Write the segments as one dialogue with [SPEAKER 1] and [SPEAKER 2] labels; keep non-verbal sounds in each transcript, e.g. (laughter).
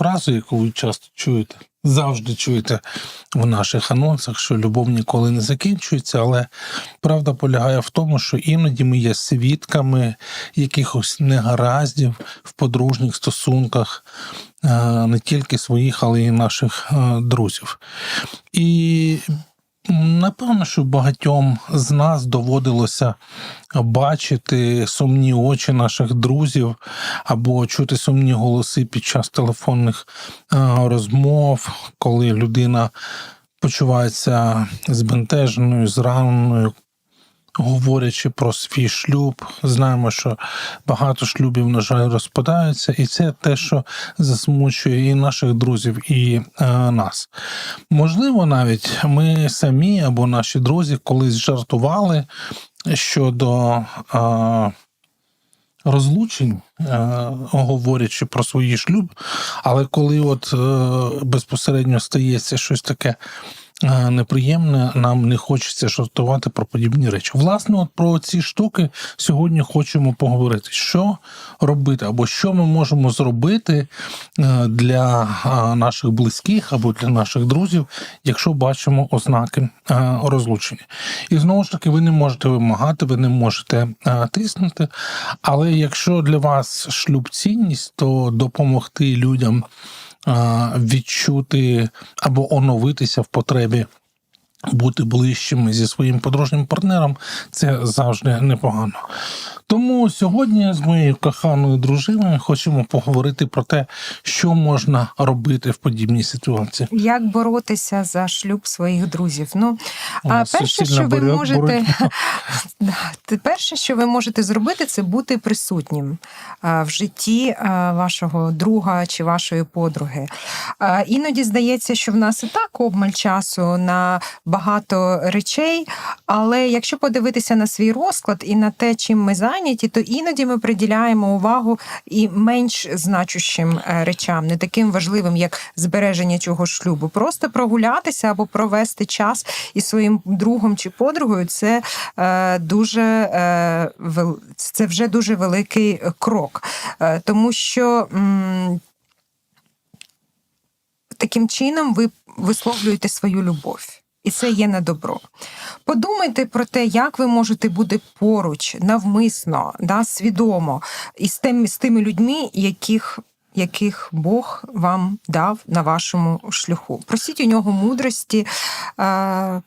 [SPEAKER 1] фразу, яку ви часто чуєте, завжди чуєте в наших анонсах, що любов ніколи не закінчується, але правда полягає в тому, що іноді ми є свідками якихось негараздів в подружніх стосунках, е, не тільки своїх, але й наших е, друзів. І Напевно, що багатьом з нас доводилося бачити сумні очі наших друзів або чути сумні голоси під час телефонних е, розмов, коли людина почувається збентеженою, зраненою, говорячи про свій шлюб. Знаємо, що багато шлюбів, на жаль, розпадаються, і це те, що засмучує і наших друзів, і е, нас. Можливо, навіть ми самі або наші друзі колись жартували щодо. Е, Розлучень, е, говорячи про свій шлюб, але коли от е, безпосередньо стається щось таке неприємне, нам не хочеться жартувати про подібні речі. Власне, от про ці штуки сьогодні хочемо поговорити, що робити, або що ми можемо зробити е, для е, наших близьких або для наших друзів, якщо бачимо ознаки е, розлучення. І знову ж таки, ви не можете вимагати, ви не можете е, тиснути. Але якщо для вас шлюб цінність, то допомогти людям е, відчути або оновитися в потребі бути ближчими зі своїм подружнім партнером, це завжди непогано. Тому сьогодні з моєю коханою дружиною хочемо поговорити про те, що можна робити в подібній ситуації.
[SPEAKER 2] Як боротися за шлюб своїх друзів? Ну, а перше, що ви можете (laughs) перше, що ви можете зробити, це бути присутнім в житті вашого друга чи вашої подруги. Іноді здається, що в нас і так обмаль часу на багато речей, але якщо подивитися на свій розклад і на те, чим ми зайняті, то іноді ми приділяємо увагу і менш значущим е, речам, не таким важливим, як збереження цього шлюбу. Просто прогулятися або провести час із своїм другом чи подругою це е, дуже е, це вже дуже великий крок, тому що. Таким чином ви висловлюєте свою любов. І це є на добро. Подумайте про те, як ви можете бути поруч, навмисно, да, свідомо, із тими, з тими людьми, яких, яких Бог вам дав на вашому шляху. Просіть у нього мудрості. Е,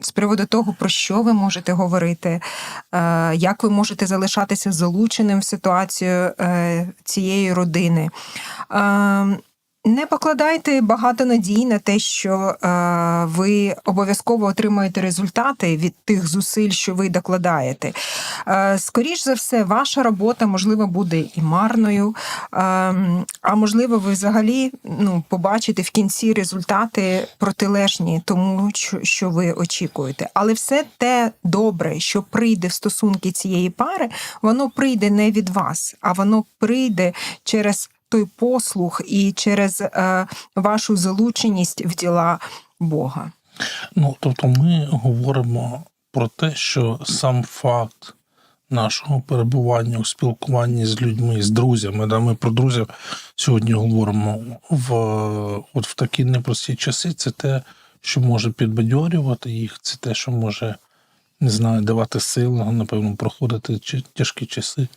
[SPEAKER 2] з приводу того, про що ви можете говорити, е, як ви можете залишатися залученим в ситуацію е, цієї родини. Е, Не покладайте багато надій на те, що е, ви обов'язково отримаєте результати від тих зусиль, що ви докладаєте. Е, скоріш за все, ваша робота, можливо, буде і марною, е, а можливо, ви взагалі ну, побачите в кінці результати протилежні тому, що- ви очікуєте. Але все те добре, що прийде в стосунки цієї пари, воно прийде не від вас, а воно прийде через той послух і через е, вашу залученість в діла Бога.
[SPEAKER 1] Ну, тобто, ми говоримо про те, що сам факт нашого перебування у спілкуванні з людьми, з друзями, да, ми про друзів сьогодні говоримо в, от в такі непрості часи, це те, що може підбадьорювати їх, це те, що може, не знаю, давати сил, напевно, проходити тяжкі часи.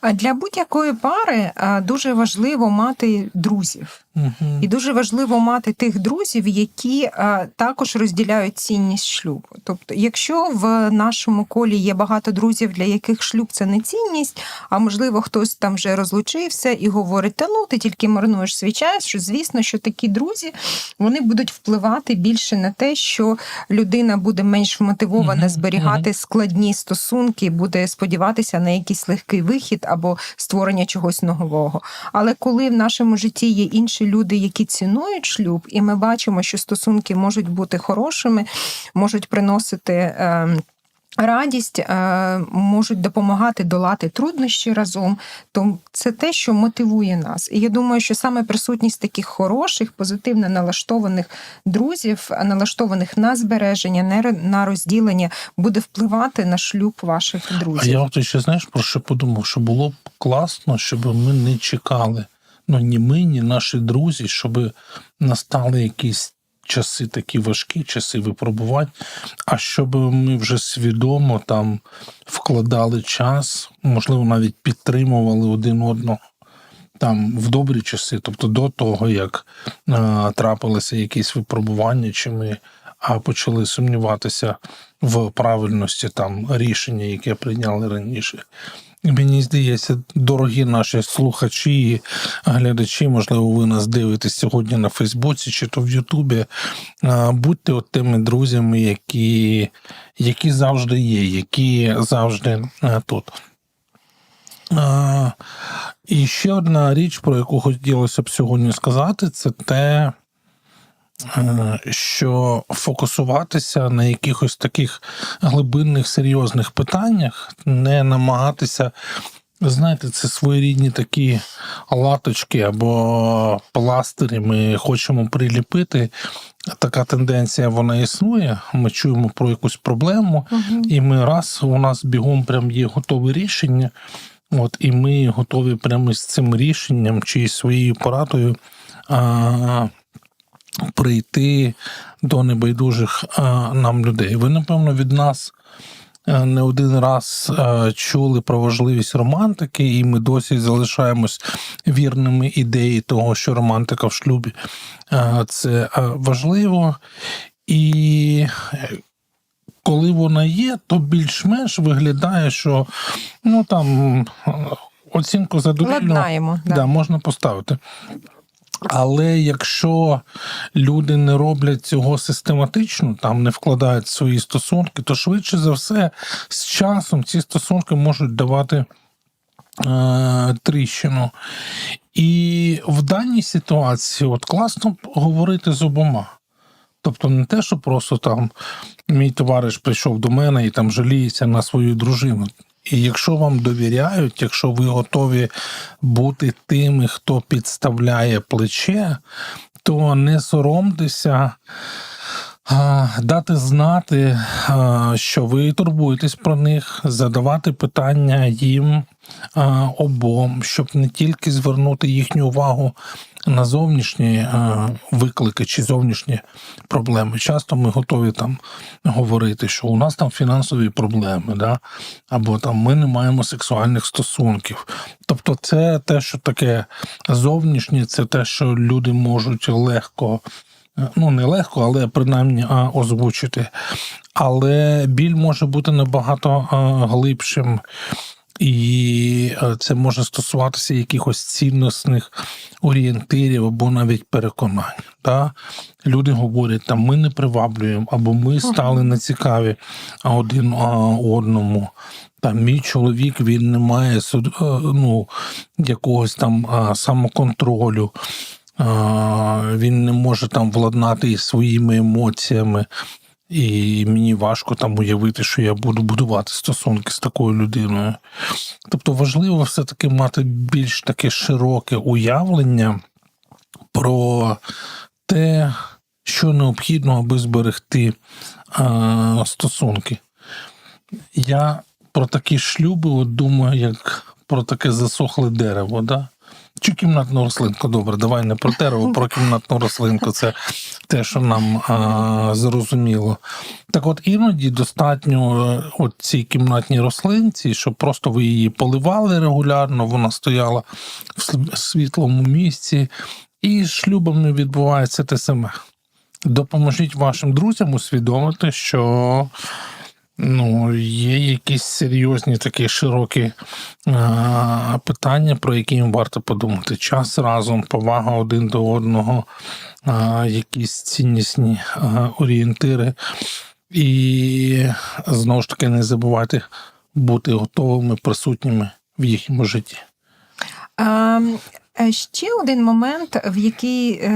[SPEAKER 2] А для будь-якої пари дуже важливо мати друзів.
[SPEAKER 1] Угу.
[SPEAKER 2] І дуже важливо мати тих друзів, які також розділяють цінність шлюбу. Тобто, якщо в нашому колі є багато друзів, для яких шлюб це не цінність, а можливо, хтось там вже розлучився і говорить: та ну ти тільки марнуєш свій час, що звісно, що такі друзі вони будуть впливати більше на те, що людина буде менш вмотивована
[SPEAKER 1] Мгм,
[SPEAKER 2] зберігати складні стосунки, буде сподіватися на якийсь легкий вихід або створення чогось нового. Але коли в нашому житті є інші люди, які цінують шлюб, і ми бачимо, що стосунки можуть бути хорошими, можуть приносити. ем, Радість е, можуть допомагати долати труднощі разом, то це те, що мотивує нас. І я думаю, що саме присутність таких хороших, позитивно налаштованих друзів, налаштованих на збереження, не на розділення, буде впливати на шлюб ваших
[SPEAKER 1] А
[SPEAKER 2] друзів.
[SPEAKER 1] я от ще знаєш про що подумав, що було б класно, щоб ми не чекали ну, ні ми, ні наші друзі, щоб настали якісь часи такі важкі, часи випробувань, а щоб ми вже свідомо там вкладали час, можливо, навіть підтримували один одного. Там в добрі часи, тобто до того, як е, трапилися якісь випробування, чи ми а, почали сумніватися в правильності там рішення, яке прийняли раніше. Мені здається, дорогі наші слухачі і глядачі, можливо, ви нас дивитесь сьогодні на Фейсбуці чи то в Ютубі. Будьте от тими друзями, які, які завжди є, які завжди тут. І ще одна річ, про яку хотілося б сьогодні сказати, це те, що фокусуватися на якихось таких глибинних серйозних питаннях, не намагатися. Знаєте, це своєрідні такі латочки або пластирі ми хочемо приліпити. Така тенденція вона існує. Ми чуємо про якусь проблему, і ми раз у нас бігом прям є готове рішення. От, і ми готові прямо з цим рішенням чи своєю порадою а, прийти до небайдужих нам людей. Ви, напевно, від нас е, не один раз е, чули про важливість романтики, і ми досі залишаємось вірними ідеї того, що романтика в шлюбі е, це е, важливо. І е, коли вона є, то більш-менш виглядає, що ну там е, оцінку задовільно
[SPEAKER 2] да,
[SPEAKER 1] можна поставити. Але якщо люди не роблять цього систематично, там не вкладають свої стосунки, то швидше за все з часом ці стосунки можуть давати е, тріщину. І в даній ситуації от класно говорити з обома. Тобто не те, що просто там мій товариш прийшов до мене і там жаліється на свою дружину. І якщо вам довіряють, якщо ви готові бути тими, хто підставляє плече, то не соромтеся дати знати, що ви турбуєтесь про них, задавати питання їм обом, щоб не тільки звернути їхню увагу на зовнішні виклики чи зовнішні проблеми. Часто ми готові там говорити, що у нас там фінансові проблеми, да? або там ми не маємо сексуальних стосунків. Тобто, це те, що таке зовнішнє, це те, що люди можуть легко. Ну, не легко, але принаймні озвучити. Але біль може бути набагато глибшим, і це може стосуватися якихось цінностних орієнтирів або навіть переконань. Да? Люди говорять, там ми не приваблюємо, або ми стали нецікаві один одному. Там мій чоловік він не має е, ну, якогось там самоконтролю. Він не може там владнати із своїми емоціями. І мені важко там уявити, що я буду будувати стосунки з такою людиною. Тобто важливо все-таки мати більш таке широке уявлення про те, що необхідно, аби зберегти а, стосунки. Я про такі шлюби от думаю, як про таке засохле дерево. Да? Чи кімнатну рослинку? Добре, давай не про дерево, про кімнатну рослинку. Це те, що нам а, зрозуміло. Так от іноді достатньо е, от цій кімнатній рослинці, щоб просто ви її поливали регулярно, вона стояла в світлому місці, і з шлюбами відбувається те саме. Допоможіть вашим друзям усвідомити, що ну, є якісь серйозні такі широкі а, питання, про які їм варто подумати. Час разом, повага один до одного, а, якісь ціннісні а, орієнтири. І знову ж таки не забувайте бути готовими, присутніми в їхньому житті.
[SPEAKER 2] А, е, ще один момент, в який е,